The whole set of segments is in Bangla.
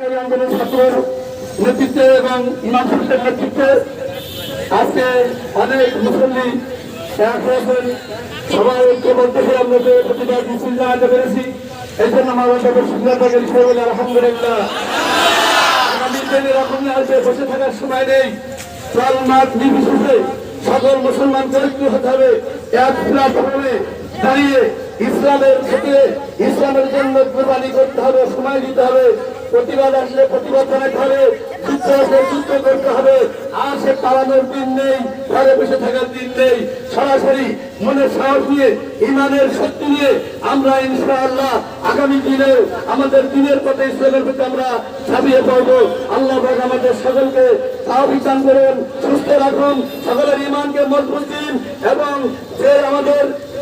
ক্রান্তিকারী আন্দোলন ছাত্রের নেতৃত্বে এবং ইমাম সাহেবের নেতৃত্বে আজকে অনেক মুসল্লি এক হয়েছেন সবাই ঐক্যবদ্ধ হয়ে আমরা প্রতিবাদ মিছিল জানাতে পেরেছি, এই জন্য আমার সবাই সুন্দরভাবে লিখে বলে, আলহামদুলিল্লাহ। এরকম আসবে বসে থাকার সময় নেই, চল মাঠ নির্বিশেষে সকল মুসলমান ঐক্য হতে হবে। এক প্ল্যাটফর্মে দাঁড়িয়ে ইসলামের থেকে ইসলামের জন্য কোরবানি করতে হবে, সময় দিতে হবে। প্রতিবাদ আসলে প্রতিবাদ জানাতে হবে যুদ্ধ আসলে যুদ্ধ করতে হবে। আর সে পালানোর দিন নেই, ঘরে বসে থাকার দিন নেই। সরাসরি মনের সাহস নিয়ে, ইমানের শক্তি নিয়ে আমরা ইনশাআল্লাহ আগামী দিনে আমাদের দিনের পথে ইসলামের প্রতি আমরা ছাপিয়ে পড়ব। আল্লাহ পাক আমাদের সকলকে তাওফিক করুন, সুস্থ রাখুন, সকলের ইমানকে মজবুত দিন এবং যে আমাদের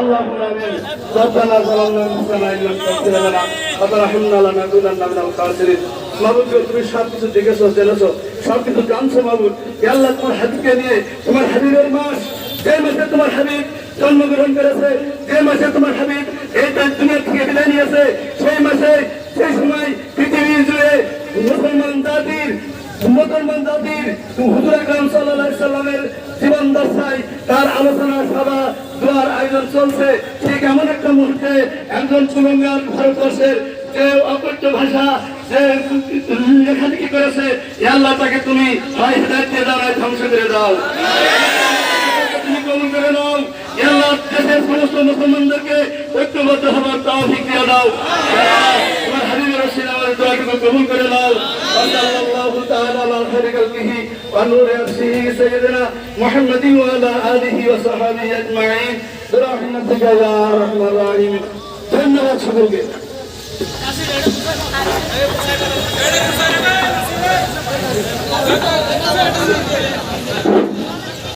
اللهم امين ربنا ظلمنا انفسنا ان لم تغفر لنا وترحمنا لنكونن من الخاسرين মাহবুব তুমি সব কিছু দেখেছো জেনেছো সব কিছু জানছো মাহবুব এ আল্লাহ তোমার হাবিবকে নিয়ে তোমার হাবিবের মাস যে মাসে তোমার হাবিব জন্মগ্রহণ করেছে যে মাসে তোমার হাবিব এই দেশ দুনিয়া থেকে বিদায় নিয়েছে সেই মাসে সেই সময় পৃথিবী জুড়ে মুসলমান জাতির মুসলমান জাতির হুজুর আকরাম সাল্লাল্লাহু আলাইহি সাল্লামের জীবন দশায় তার আলোচনা সভা দেওয়ার আয়োজন চলছে। ঠিক এমন একটা মুহূর্তে একজন তুলঙ্গান ভারতবর্ষের যে অকথ্য ভাষা সে লেখালেখি করেছে আল্লাহ তাকে তুমি দাও ধ্বংস করে দাও। নাও। মুসলমানদেরকে ঐক্যবদ্ধ হবার তাও দাও। তোমার হাবিবের করে নাও। আল্লাহ ونور نفسه سيدنا محمد وعلى اله وصحبه اجمعين برحمتك يا ارحم الراحمين ধন্যবাদ সকলকে